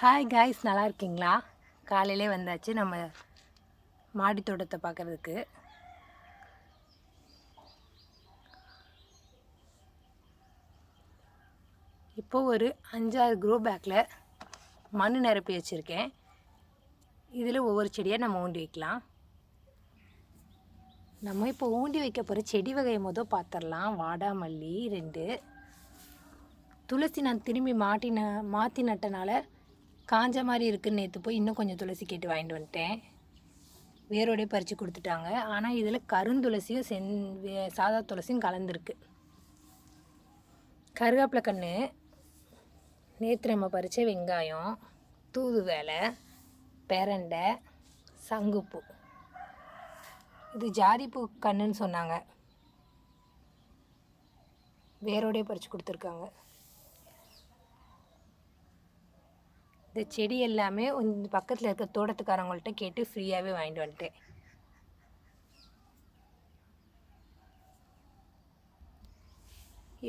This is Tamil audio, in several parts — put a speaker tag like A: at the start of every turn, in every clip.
A: ஹாய் காய்ஸ் நல்லா இருக்கீங்களா காலையிலே வந்தாச்சு நம்ம மாடி தோட்டத்தை பார்க்குறதுக்கு. இப்போ ஒரு அஞ்சாறு க்ரோ பேக்கில் மண் நிரப்பி வச்சுருக்கேன். இதில் ஒவ்வொரு செடியாக நம்ம ஊண்டி வைக்கலாம். நம்ம இப்போ ஊண்டி வைக்க போகிற செடி வகையை மொதல் பார்த்துடலாம் வாடாமல்லி ரெண்டு. துளசி நான் திரும்பி மாட்டின மாற்றி நட்டனால காஞ்ச மாதிரி இருக்குன்னு நேற்று போய் இன்னும் கொஞ்சம் துளசி கேட்டு வாங்கிட்டு வந்துட்டேன். வேரோடய பறித்து கொடுத்துட்டாங்க. ஆனால் இதில் கருந்துளசியும் செந் வே- சாதா துளசியும் கலந்துருக்கு. கருவேப்பிலை கன்று நேற்று நம்ம பறித்த வெங்காயம் தூது வேலை பெரண்டை சங்குப்பூ. இது ஜாதிப்பூ கன்றுன்னு சொன்னாங்க. வேரோடய பறித்து கொடுத்துருக்காங்க. இந்த செடி எல்லாமே இந்த பக்கத்தில் இருக்க தோட்டத்துக்காரங்கள்ட்ட கேட்டு ஃப்ரீயாகவே வாங்கிட்டு வந்துட்டேன்.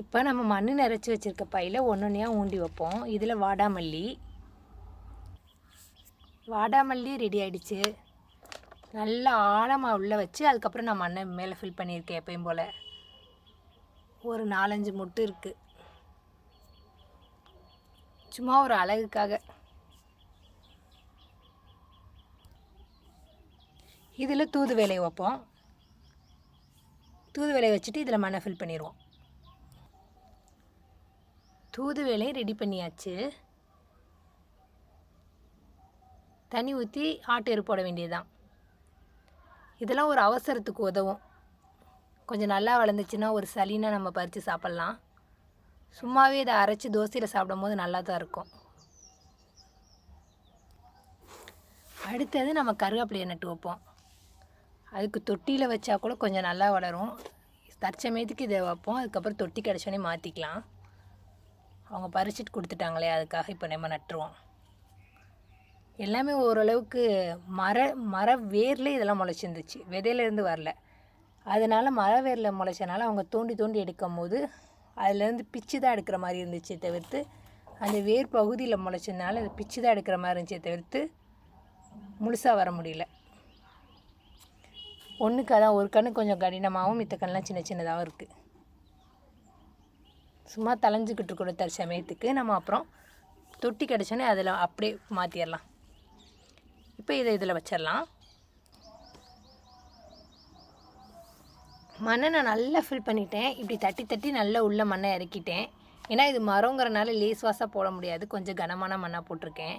A: இப்போ நம்ம மண் நிறச்சி வச்சுருக்க பையில் ஒன்று ஊண்டி வைப்போம். இதில் வாடாமல்லி. வாடாமல்லி ரெடி ஆகிடுச்சு நல்லா ஆழமாக உள்ளே வச்சு அதுக்கப்புறம் நான் மண்ணை மேலே ஃபில் பண்ணியிருக்கேன் எப்பயும் போல். ஒரு நாலஞ்சு முட்டு இருக்குது சும்மா ஒரு அழகுக்காக. இதில் தூது வேலையை வைப்போம். தூது வேலையை வச்சுட்டு இதில் மண்ணை ஃபில் பண்ணிடுவோம். தூது வேலையை ரெடி பண்ணியாச்சு. தண்ணி ஊற்றி ஆட்டு எரு போட வேண்டியதுதான். இதெல்லாம் ஒரு அவசரத்துக்கு உதவும். கொஞ்சம் நல்லா வளர்ந்துச்சுன்னா ஒரு சளினா நம்ம பறித்து சாப்பிட்லாம். சும்மாவே இதை அரைச்சி தோசையில் சாப்பிடும் போது நல்லா தான் இருக்கும். அடுத்தது நம்ம கருவேப்பிலையை நட்டு வைப்போம். அதுக்கு தொட்டியில் வச்சா கூட கொஞ்சம் நல்லா வளரும். தற்சமயத்துக்கு இதை வைப்போம். அதுக்கப்புறம் தொட்டி கிடச்சோன்னே மாற்றிக்கலாம் அவங்க பறிச்சிட்டு கொடுத்துட்டாங்களே அதுக்காக இப்போ நம்ம நட்டுருவோம். எல்லாமே ஓரளவுக்கு மர மர வேரில் இதெல்லாம் முளைச்சிருந்துச்சு. விதையிலேருந்து வரல. அதனால் மர வேரில் முளைச்சனால அவங்க தோண்டி தோண்டி எடுக்கும் போது அதுலேருந்து பிச்சு தான் எடுக்கிற மாதிரி இருந்துச்சு தவிர்த்து அந்த வேர் பகுதியில் முளைச்சதுனால அது பிச்சு தான் எடுக்கிற மாதிரி இருந்துச்சே தவிர்த்து முழுசாக வர முடியல. ஒன்றுக்கு அதான் ஒரு கண்ணு கொஞ்சம் கடினமாகவும் மித்த கண்ணெலாம் சின்ன சின்னதாகவும் இருக்குது சும்மா தலைஞ்சிக்கிட்டு இருக்கிற தற்சமயத்துக்கு நம்ம அப்புறம் தொட்டி கிடச்சோன்னே அதில் அப்படியே மாற்றிடலாம் இப்போ இதை இதில் வச்சிடலாம் மண்ணை நான் நல்லா ஃபில் பண்ணிட்டேன். இப்படி தட்டி தட்டி நல்லா உள்ள மண்ணை இறக்கிட்டேன். ஏன்னா இது மரங்கிறனால லேஸ் வாசாக போட முடியாது. கொஞ்சம் கனமான மண்ணாக போட்டிருக்கேன்.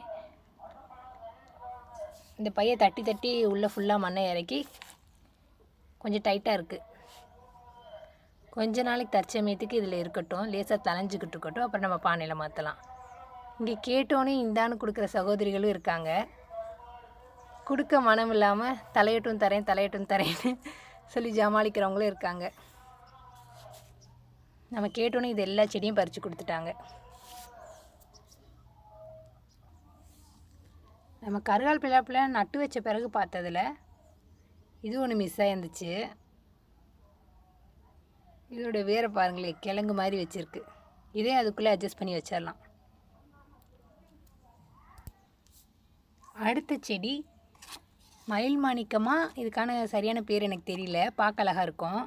A: இந்த பையை தட்டி தட்டி உள்ளே ஃபுல்லாக மண்ணை இறக்கி கொஞ்சம் டைட்டாக இருக்குது கொஞ்ச நாளைக்கு தற்சமயத்துக்கு இதில் இருக்கட்டும் லேசாக தலைஞ்சிக்கிட்டு இருக்கட்டும் அப்புறம் நம்ம பானையில் மாற்றலாம் இங்கே கேட்டோன்னே இந்தான்னு கொடுக்குற சகோதரிகளும் இருக்காங்க. கொடுக்க மனம் இல்லாமல் தலையட்டும் தரேன் தலையட்டும் தரேன்னு சொல்லி ஜமாளிக்கிறவங்களும் இருக்காங்க. நம்ம கேட்டோன்னே இது எல்லா செடியும் பறித்து கொடுத்துட்டாங்க. நம்ம கருகால் பிள்ளாப்பில் நட்டு வச்ச பிறகு பார்த்ததுல இது ஒன்று மிஸ் ஆயிருந்துச்சு. இதோட வேரை பாருங்களேன் கிழங்கு மாதிரி வச்சுருக்கு. இதே அதுக்குள்ளே அட்ஜஸ்ட் பண்ணி வச்சிடலாம். அடுத்த செடி மயில் மாணிக்கமாக இதுக்கான சரியான பேர் எனக்கு தெரியல. பார்க்க அழகாக இருக்கும்.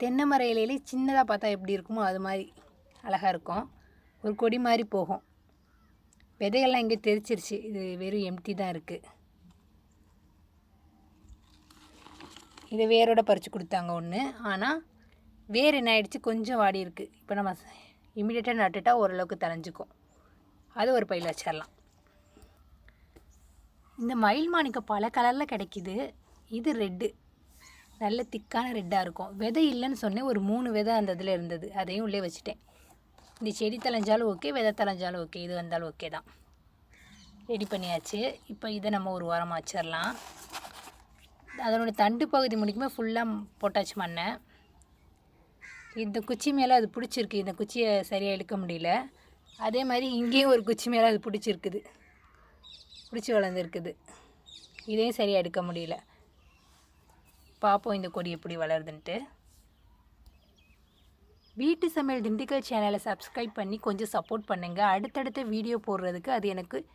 A: தென்னை மர இலையிலே சின்னதாக பார்த்தா எப்படி இருக்குமோ அது மாதிரி அழகாக இருக்கும். ஒரு கொடி மாதிரி போகும். விதையெல்லாம் இங்கே தெரிச்சிருச்சு. இது வெறும் எம்டி தான் இருக்குது இதை வேரோட பறித்து கொடுத்தாங்க ஒன்று ஆனால் வேர் என்ன ஆகிடுச்சு கொஞ்சம் வாடி இருக்குது இப்போ நம்ம இமீடியட்டாக நட்டுட்டா ஓரளவுக்கு தலைஞ்சுக்கும் அது ஒரு பையில் வச்சிடலாம் இந்த மயில் மாணிக்கம் பல கலரில் கிடைக்கிது. இது ரெட்டு நல்ல திக்கான ரெட்டாக இருக்கும். விதை இல்லைன்னு சொன்னேன். ஒரு மூணு விதை அந்த இதில் இருந்தது. அதையும் உள்ளே வச்சுட்டேன். இந்த செடி தலைஞ்சாலும் ஓகே விதை தலைஞ்சாலும் ஓகே இது வந்தாலும் ஓகே தான். ரெடி பண்ணியாச்சு. இப்போ இதை நம்ம ஒரு வாரமாக வச்சிடலாம் அதனுடைய தண்டு பகுதி முடிக்குமே ஃபுல்லாக போட்டாச்சு மண்ணை. இந்த குச்சி மேலே அது பிடிச்சிருக்கு. இந்த குச்சியை சரியாக இழுக்க முடியல. அதே மாதிரி இங்கேயும் ஒரு குச்சி மேலே அது பிடிச்சிருக்குது. பிடிச்சி வளர்ந்துருக்குது. இதையும் சரியாக எடுக்க முடியல. பார்ப்போம் இந்த கொடி எப்படி வளருதுன்ட்டு. வீட்டு சமையல் திண்டுக்கல் சேனலை சப்ஸ்கிரைப் பண்ணி கொஞ்சம் சப்போர்ட் பண்ணுங்கள் அடுத்தடுத்த வீடியோ போடுறதுக்கு அது எனக்கு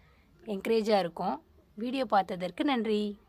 A: என்கரேஜாக இருக்கும். வீடியோ பார்த்ததற்கு நன்றி.